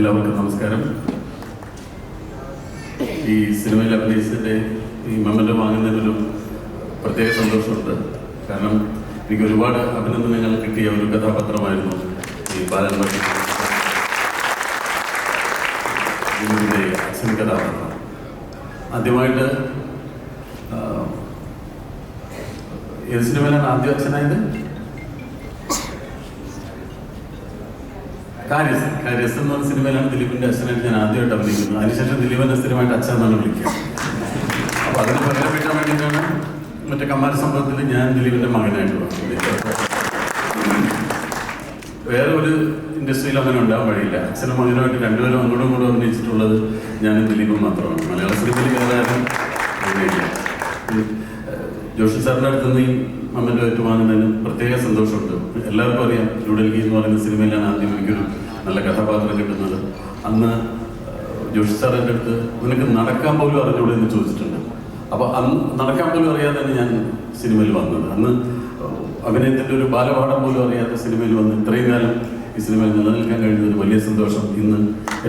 എല്ലാവർക്കും നമസ്കാരം. ഈ സിനിമയിൽ അഭിനയിച്ചതിന്റെ ഈ മെമ്മന്റെ വാങ്ങുന്നതിനൊരു പ്രത്യേക സന്തോഷമുണ്ട്. കാരണം എനിക്ക് ഒരുപാട് അഭിനന്ദനങ്ങൾ കിട്ടിയ ഒരു കഥാപാത്രമായിരുന്നു ഈ ബാലൻ മണി അച്ഛൻ കഥാപാത്രം. ആദ്യമായിട്ട് ഏത് സിനിമയിലാണ് ആദ്യം അച്ഛനായത്? കാര്യസ് കാര്യസ് എന്ന് സിനിമയിലാണ് ദിലീപിന്റെ അച്ഛനായിട്ട് ഞാൻ ആദ്യമായിട്ട് അഭിനയിക്കുന്നത് അതിനുശേഷം ദിലീപിന്റെ സ്ഥിരമായിട്ട് അച്ഛൻ എന്നാണ് വിളിക്കുക അപ്പൊ അതിന് വീട്ടാൻ വേണ്ടിയിട്ടാണ് മറ്റേ കമ്മാര സംഭവത്തിൽ ഞാൻ ദിലീപിന്റെ മകനായിട്ട്. വേറെ ഒരു ഇൻഡസ്ട്രിയിൽ അങ്ങനെ ഉണ്ടാകാൻ വഴിയില്ല അച്ഛനും മകനുമായിട്ട് രണ്ടുപേരും അങ്ങോട്ടും ഇങ്ങോട്ടും അഭിനയിച്ചിട്ടുള്ളത് ഞാനും ദിലീപും മാത്രമാണ് മലയാള സിനിമയിൽ ഉം. ജോഷി സാറിന്റെ അടുത്ത് നിന്ന് ഈ മമ്മന്റെ ഏറ്റുവാങ്ങുന്നതിന് പ്രത്യേക സന്തോഷമുണ്ട്. എല്ലാവർക്കും അറിയാം ന്യൂഡൽഹി എന്ന് പറയുന്ന സിനിമയിലാണ് ആദ്യം എനിക്കൊരു നല്ല കഥാപാത്രം കിട്ടുന്നത്. അന്ന് ജോഷി സാർ എന്റെ അടുത്ത് നിനക്ക് നടക്കാൻ പോലും അറിഞ്ഞൂടെ എന്ന് ചോദിച്ചിട്ടുണ്ട്. അപ്പോൾ അന്ന് നടക്കാൻ പോലും അറിയാതെയാണ് ഞാൻ സിനിമയിൽ വന്നത്. അന്ന് അഭിനയത്തിന്റെ ഒരു ബാലപാഠം പോലും അറിയാത്ത സിനിമയിൽ വന്ന് ഇത്രയും കാലം ഈ സിനിമയിൽ നിലനിൽക്കാൻ കഴിയുന്ന ഒരു വലിയ സന്തോഷം. ഇന്ന്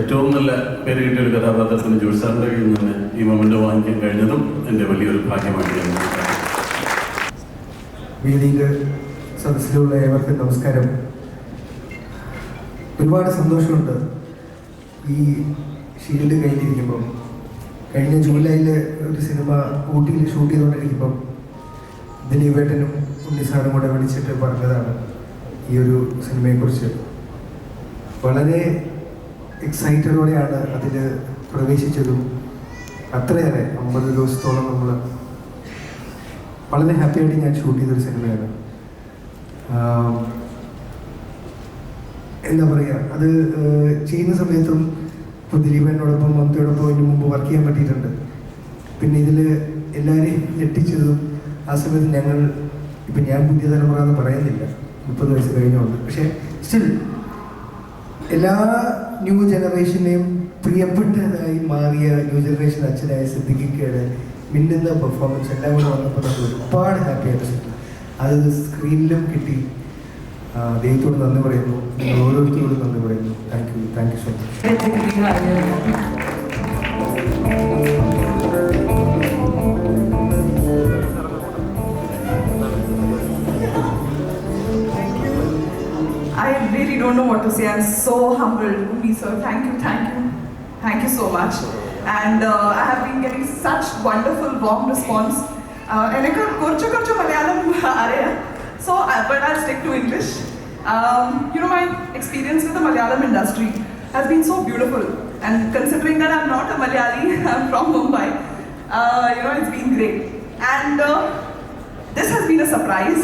ഏറ്റവും നല്ല പേര് കിട്ടിയ ഒരു കഥാപാത്രത്തിന് ജോഷി സാറിന്റെ കയ്യിൽ നിന്ന് ഈ മൊമെന്റ് വാങ്ങിക്കാൻ കഴിഞ്ഞതും എന്റെ വലിയൊരു ഭാഗ്യമായിട്ട് ഞാൻ. വേദിയിൽ സദസ്സിലുള്ള ഏവർക്കും നമസ്കാരം. ഒരുപാട് സന്തോഷമുണ്ട് ഈ ഷീൽഡ് കയ്യിലിരിക്കുമ്പം കഴിഞ്ഞ ജൂലൈയിൽ ഒരു സിനിമ ഊട്ടിയിൽ ഷൂട്ട് ചെയ്തുകൊണ്ടിരിക്കുമ്പം ദിലീപേട്ടനും ഉണ്ണിസാറും കൂടെ വിളിച്ചിട്ട് പറഞ്ഞതാണ് ഈ ഒരു സിനിമയെക്കുറിച്ച്. വളരെ എക്സൈറ്റഡോടെയാണ് അതിൽ പ്രവേശിച്ചതും. അത്രയേറെ അമ്പത് ദിവസത്തോളം നമ്മൾ വളരെ ഹാപ്പി ആയിട്ട് ഞാൻ ഷൂട്ട് ചെയ്തൊരു സിനിമയാണ്. എന്താ പറയുക അത് ചെയ്യുന്ന സമയത്തും ഇപ്പോൾ ദിലീപനോടൊപ്പം മമതയോടൊപ്പം അതിന് മുമ്പ് വർക്ക് ചെയ്യാൻ പറ്റിയിട്ടുണ്ട്. പിന്നെ ഇതിൽ എല്ലാവരെയും ഞെട്ടിച്ചതും ആ സമയത്ത് ഞങ്ങൾ ഇപ്പം ഞാൻ പുതിയ തലമുറ എന്ന് പറയുന്നില്ല മുപ്പത് വയസ്സ് കഴിഞ്ഞുകൊണ്ട് പക്ഷേ സ്റ്റിൽ എല്ലാ ന്യൂ ജനറേഷനെയും പ്രിയപ്പെട്ടതായി മാറിയ ന്യൂ ജനറേഷൻ അച്ഛനായ സിദ്ദിഖിക്കയുടെ മിന്നുന്ന പെർഫോമൻസ് എല്ലാം കൂടെ വന്നപ്പോൾ നമ്മൾ ഒരുപാട് ഹാപ്പി ആയിട്ട് അത് സ്ക്രീനിലും കിട്ടി. ആ, ദൈവത്തോട് നന്ദി പറയുന്നു. നിങ്ങൾ ഓരോരുത്തരോടും നന്ദി പറയുന്നു. Thank you thank you so much I really don't know what to say. I'm so humbled, Umi sir. Thank you, thank you, thank you so much. And uh, I have been getting such wonderful, warm response. Uh, എനിക്ക് കുറച്ച് കുറച്ച് മലയാളം അറിയാം so I, but I'll stick to English. Um, you know, my experience with the Malayalam industry has been so beautiful. And considering that I'm not a Malayali, I'm from Mumbai, uh, you know, it's been great. And uh, this has been a surprise.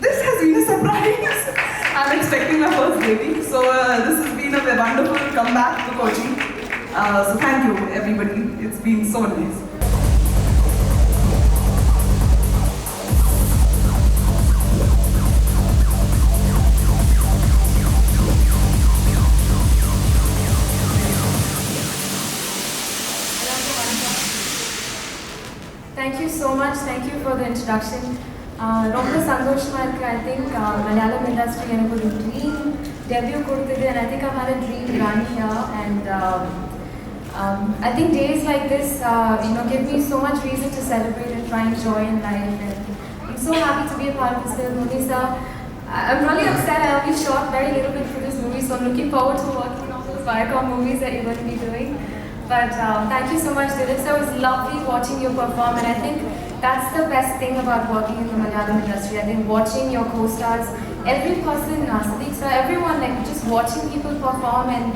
This has been a surprise. I'm expecting my first baby. So uh, this has been a wonderful comeback to Kochi. Uh, so thank you, everybody. It's been so nice. Thank you so much. Thank you for the introduction. Uh, ரொம்ப சந்தோஷமா இருக்கு I think Malayalam industry எனக்கு ஒரு dream debut கொடுத்தது and I think I've had a dream run here and um, I think days like this uh, you know give me so much reason to celebrate and find joy in life and I'm so happy to be a part of this film. I- I'm really upset I only shot very little bit for this movie so I'm looking forward to working on those Viacom movies that you're going to be doing. But um, thank you so much, Dilip. So it was lovely watching you perform, and I think that's the best thing about working in the Malayalam industry. I think watching your co-stars, every person, uh, Sadiq sir, everyone, like just watching people perform, and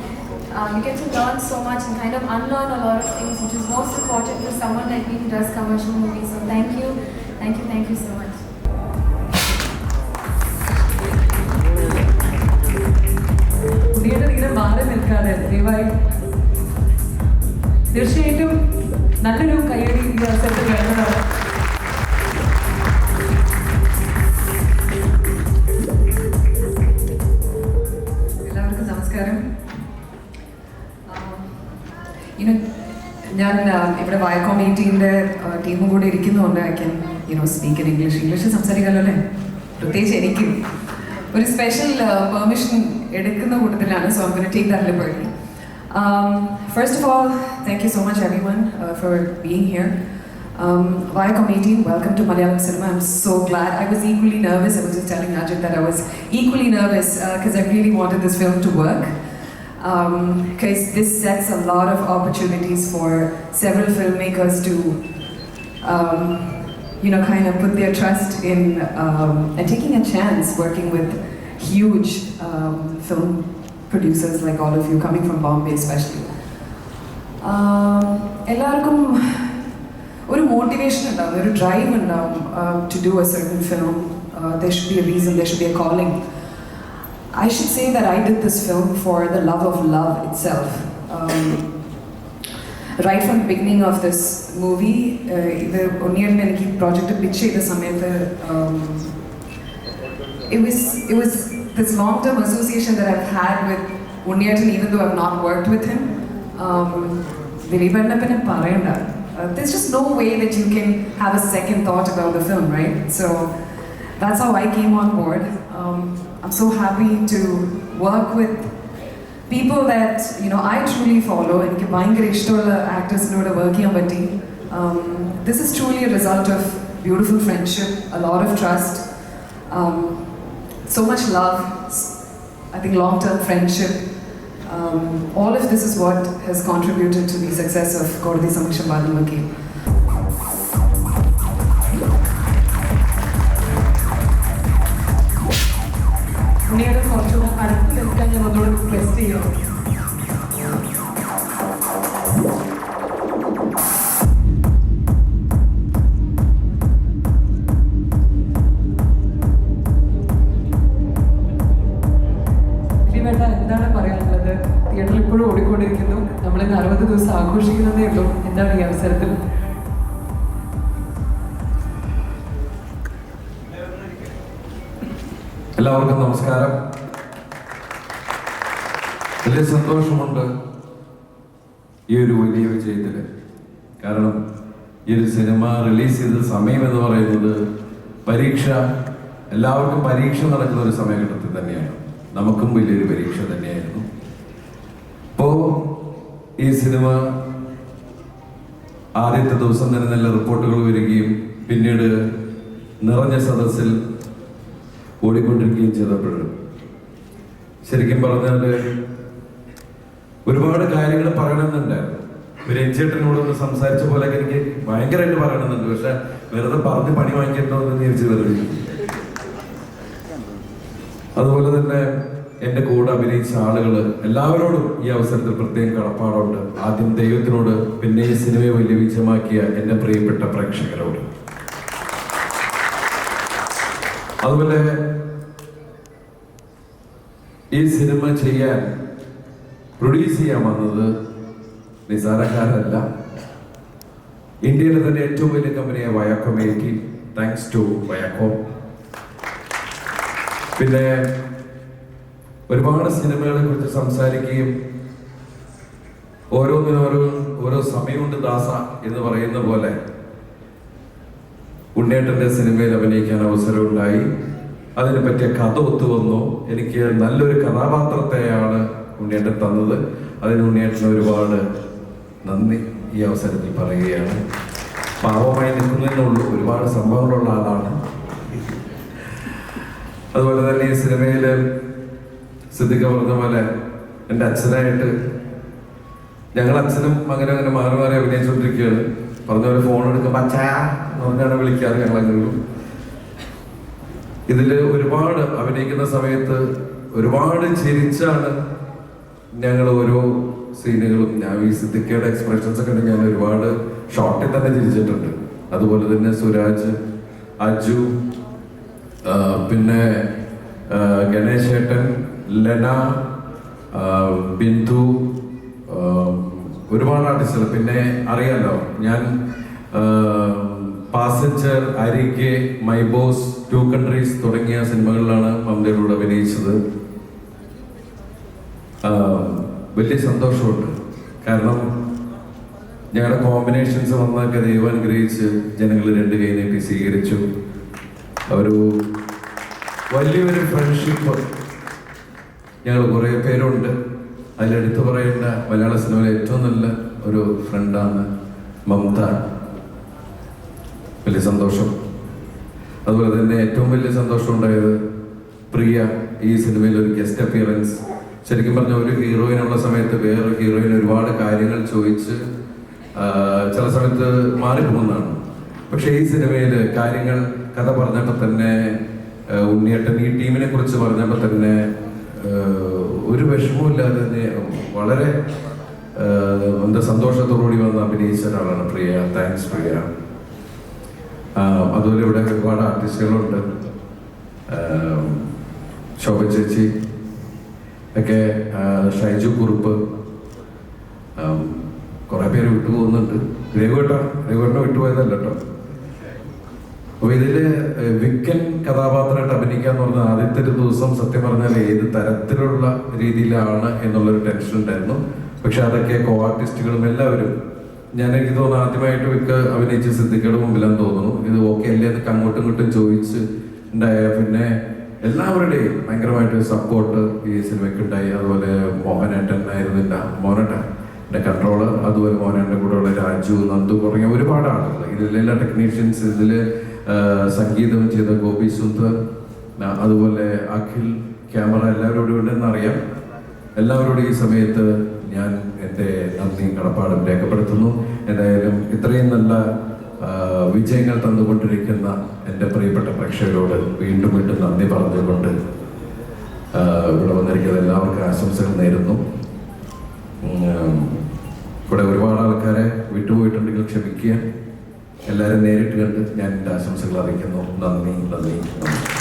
uh, you get to learn so much and kind of unlearn a lot of things, which is most important for someone like me who does commercial movies. So thank you, thank you, thank you so much. തീർച്ചയായിട്ടും നല്ലൊരു കയ്യടി ഈ അവസരത്തിൽ വേണ്ടതാണ് ഇവിടെ വയക്കോം എയ്റ്റീന്റെ ടീമും കൂടെ ഇരിക്കുന്നതുകൊണ്ട് I can you know speak in English English സംസാരിക്കാമല്ലോ അല്ലേ പ്രത്യേകിച്ച് എനിക്കും ഒരു സ്പെഷ്യൽ പെർമിഷൻ എടുക്കുന്ന കൂട്ടത്തിലാണ് സോ അങ്ങനെ take that first of all thank you so much everyone for being here Um, Viacom 18, welcome to Malayalam cinema. I'm so glad. I was equally nervous. I was just telling Ajit that I was equally nervous because I really wanted this film to work. Because this sets a lot of opportunities for several filmmakers to, um, you know, kind of put their trust in um, and taking a chance working with huge um, film producers like all of you, coming from Bombay especially. Um, എല്ലാവർക്കും ഒരു motivation ഉണ്ടാവും ഒരു drive ഉണ്ടാവും to do a certain film there should be a reason there should be a calling I should say that I did this film for the love of love itself right from beginning of this movie ഇത് ഉണ്ണിയേട്ടൻ എനിക്ക് ഈ project pitch ചെയ്ത സമയത്ത് um, it was it was this long-term association that I've had with Unniyatan, even though I've not worked with him. Um, ദിലീപേട്ടനെ പിന്നെ പറയണ്ട Uh, there's just no way that you can have a second thought about the film, right? So that's how I came on board. Um, I'm so happy to work with people that you know I truly follow എനിക്ക് ഭയങ്കര ഇഷ്ടമുള്ള ആക്ടേഴ്സിനോട് work ചെയ്യാൻ പറ്റി this is truly a result of beautiful friendship a lot of trust so much love, s- I think long term friendship. Um, all of this is what has contributed to the success of Kodadi Samiksham Badamaki. ഞാൻ ഒന്നുകൂടി request ചെയ്യണം പറയാനുള്ളത്? ഇപ്പോഴും ഓടിക്കൊണ്ടിരിക്കുന്നു. എല്ലാവർക്കും നമസ്കാരം. വലിയ സന്തോഷമുണ്ട് ഈ ഒരു വലിയ വിജയത്തിൽ കാരണം ഈ ഒരു സിനിമ റിലീസ് ചെയ്ത സമയം എന്ന് പറയുന്നത് പരീക്ഷ എല്ലാവർക്കും പരീക്ഷ നടക്കുന്ന ഒരു സമയഘട്ടത്തിൽ തന്നെയാണ്. നമുക്കും വലിയൊരു പരീക്ഷ തന്നെയായിരുന്നു. ഇപ്പോ ഈ സിനിമ ആദ്യത്തെ ദിവസം തന്നെ നല്ല റിപ്പോർട്ടുകൾ വരികയും പിന്നീട് നിറഞ്ഞ സദസ്സിൽ ഓടിക്കൊണ്ടിരിക്കുകയും ചെയ്തപ്പോഴും. ശരിക്കും പറഞ്ഞാൽ ഒരുപാട് കാര്യങ്ങൾ പറയണമെന്നുണ്ടായിരുന്നു. ഒരു രഞ്ജേട്ടനോട് ഒന്ന് സംസാരിച്ച പോലെ എനിക്ക് ഭയങ്കരമായിട്ട് പറയണമെന്നുണ്ട്. പക്ഷെ വെറുതെ പറഞ്ഞ് പണി വാങ്ങിക്കണ്ടോ എന്ന് വിചാരിച്ച് വെറുതെ അതുപോലെ തന്നെ എന്റെ കൂടെ അഭിനയിച്ച ആളുകൾ എല്ലാവരോടും ഈ അവസരത്തിൽ പ്രത്യേകം കടപ്പാടുണ്ട്. ആദ്യം ദൈവത്തിനോട് പിന്നെ ഈ സിനിമയെ വലിയ വിജയമാക്കിയ എന്റെ പ്രിയപ്പെട്ട പ്രേക്ഷകരോട്. അതുപോലെ ഈ സിനിമ ചെയ്യാൻ പ്രൊഡ്യൂസ് ചെയ്യാൻ വന്നത് നിസാരക്കാരല്ല ഇന്ത്യയിലെ തന്നെ ഏറ്റവും വലിയ കമ്പനിയായ വയാക്കോം താങ്ക്സ് ടു വയാക്കോം പിന്നെ ഒരുപാട് സിനിമകളെ കുറിച്ച് സംസാരിക്കുകയും ഓരോന്നിനോരോ ഓരോ ഓരോ സമയമുണ്ട് ദാസ എന്ന് പറയുന്ന പോലെ ഉണ്ണേട്ടന്റെ സിനിമയിൽ അഭിനയിക്കാൻ അവസരം ഉണ്ടായി അതിനെ പറ്റിയ കഥ ഒത്തുവന്നു. എനിക്ക് നല്ലൊരു കഥാപാത്രത്തെയാണ് ഉണ്ണിയേട്ടൻ തന്നത്. അതിന് ഉണ്ണിയേട്ടന് ഒരുപാട് നന്ദി ഈ അവസരത്തിൽ പറയുകയാണ്. പാവമായി നിൽക്കുന്നതിനുള്ള ഒരുപാട് സംഭവങ്ങളുള്ള ആളാണ്. അതുപോലെ തന്നെ ഈ സിനിമയിൽ സിദ്ധിക്ക പറഞ്ഞ പോലെ എന്റെ അച്ഛനായിട്ട് ഞങ്ങൾ അച്ഛനും മകനും അങ്ങനെ മാറി മാറി അഭിനയിച്ചുകൊണ്ടിരിക്കുകയാണ്. പറഞ്ഞ പോലെ ഫോൺ എടുക്കുമ്പോൾ അച്ഛാ എന്ന് പറഞ്ഞാണ് വിളിക്കാറ് ഞങ്ങളെങ്കിലും ഇതിൽ ഒരുപാട് അഭിനയിക്കുന്ന സമയത്ത് ഒരുപാട് ചിരിച്ചാണ് ഞങ്ങൾ ഓരോ സീനുകളും ഞാൻ ഈ സിദ്ദിഖയുടെ എക്സ്പ്രഷൻസ് ഒക്കെ ഞാൻ ഒരുപാട് ഷോർട്ടിൽ തന്നെ ചിരിച്ചിട്ടുണ്ട്. അതുപോലെ തന്നെ സുരാജ് അജു പിന്നെ ഗണേശ് ഏട്ടൻ ലെന ബിന്ദു ഒരുപാട് ആർട്ടിസ്റ്റുകൾ പിന്നെ അറിയാലോ ഞാൻ പാസഞ്ചർ അരികെ മൈ ബോസ് ടു കൺട്രീസ് തുടങ്ങിയ സിനിമകളിലാണ് മമതയിലൂടെ അഭിനയിച്ചത്. വലിയ സന്തോഷമുണ്ട്. കാരണം ഞങ്ങളുടെ കോമ്പിനേഷൻസ് വന്നൊക്കെ ദൈവം അനുഗ്രഹിച്ച് ജനങ്ങൾ രണ്ട് കൈ നീട്ടി സ്വീകരിച്ചു. ഒരു വലിയൊരു ഫ്രണ്ട്ഷിപ്പ് ഞങ്ങൾ കുറേ പേരുണ്ട്. അതിലെടുത്തു പറയേണ്ട മലയാള സിനിമയിലെ ഏറ്റവും നല്ല ഒരു ഫ്രണ്ടാണ് മമത വലിയ സന്തോഷം. അതുപോലെ തന്നെ ഏറ്റവും വലിയ സന്തോഷം ഉണ്ടായത് പ്രിയ ഈ സിനിമയിൽ ഒരു ഗസ്റ്റ് അപ്പിയറൻസ് ശരിക്കും പറഞ്ഞ ഒരു ഹീറോയിനുള്ള സമയത്ത് വേറൊരു ഹീറോയിൻ ഒരുപാട് കാര്യങ്ങൾ ചോദിച്ച് ചില സമയത്ത് മാറിപ്പോകുന്നതാണ്. പക്ഷേ ഈ സിനിമയിൽ കാര്യങ്ങൾ കഥ പറഞ്ഞപ്പോൾ തന്നെ ഉണ്ണിയേട്ടൻ ഈ ടീമിനെ കുറിച്ച് പറഞ്ഞപ്പോൾ തന്നെ ഒരു വിഷമവും ഇല്ലാതെ തന്നെ വളരെ എന്താ സന്തോഷത്തോടുകൂടി വന്ന് അഭിനയിച്ച ഒരാളാണ് പ്രിയ. താങ്ക്സ് പ്രിയ. അതുപോലെ ഇവിടെ ഒരുപാട് ആർട്ടിസ്റ്റുകളുണ്ട് ശോഭ ചേച്ചി ഒക്കെ ഷൈജു കുറുപ്പ് കുറേ പേര് വിട്ടുപോകുന്നുണ്ട്. രഘുവേട്ട രഘുവേട്ടനെ വിട്ടുപോയതല്ല കേട്ടോ. അപ്പൊ ഇതിൽ വിക്കൻ കഥാപാത്രമായിട്ട് അഭിനയിക്കുക എന്ന് പറഞ്ഞാൽ ആദ്യത്തെ ഒരു ദിവസം സത്യം പറഞ്ഞാൽ ഏത് തരത്തിലുള്ള രീതിയിലാണ് എന്നുള്ളൊരു ടെൻഷൻ ഉണ്ടായിരുന്നു. പക്ഷെ അതൊക്കെ കോ ആർട്ടിസ്റ്റുകളും എല്ലാവരും ഞാൻ എനിക്ക് തോന്നുന്നു ആദ്യമായിട്ട് വിക്ക അഭിനയിച്ച സിദ്ധിക്കയുടെ മുമ്പിലാന്ന് തോന്നുന്നു. ഇത് ഓക്കെ അല്ലേ എന്നൊക്കെ അങ്ങോട്ടും ഇങ്ങോട്ടും ചോദിച്ച് ഉണ്ടായ പിന്നെ എല്ലാവരുടെയും ഭയങ്കരമായിട്ട് സപ്പോർട്ട് ഈ സിനിമയ്ക്ക് ഉണ്ടായി. അതുപോലെ മോഹനേട്ടൻ ആയിരുന്നില്ല മോഹനേട്ടൻ എന്റെ കൺട്രോളർ അതുപോലെ മോഹനേട്ടന്റെ കൂടെയുള്ള രാജു നന്ദു തുടങ്ങിയ ഒരുപാട് ആളുകൾ. ഇതിലെല്ലാ ടെക്നീഷ്യൻസ് ഇതിൽ സംഗീതം ചെയ്ത ഗോപി സുന്ദർ അതുപോലെ അഖിൽ ക്യാമറ എല്ലാവരോടും ഉണ്ടെന്ന് അറിയാം. എല്ലാവരോടും ഈ സമയത്ത് ഞാൻ എന്റെ നന്ദിയും കടപ്പാടും രേഖപ്പെടുത്തുന്നു. എന്തായാലും ഇത്രയും നല്ല വിജയങ്ങൾ തന്നുകൊണ്ടിരിക്കുന്ന എന്റെ പ്രിയപ്പെട്ട പ്രേക്ഷകരോട് വീണ്ടും വീണ്ടും നന്ദി പറഞ്ഞുകൊണ്ട് ഇവിടെ വന്നിരിക്കുന്ന എല്ലാവർക്കും ആശംസകൾ നേരുന്നു. ഇവിടെ ഒരുപാട് ആൾക്കാരെ വിട്ടുപോയിട്ടുണ്ടെങ്കിൽ ക്ഷമിക്കുക. എല്ലാവരും നേരിട്ട് കണ്ട് ഞാൻ എന്റെ ആശംസകൾ അറിയിക്കുന്നു. നന്ദി നന്ദി നന്ദി.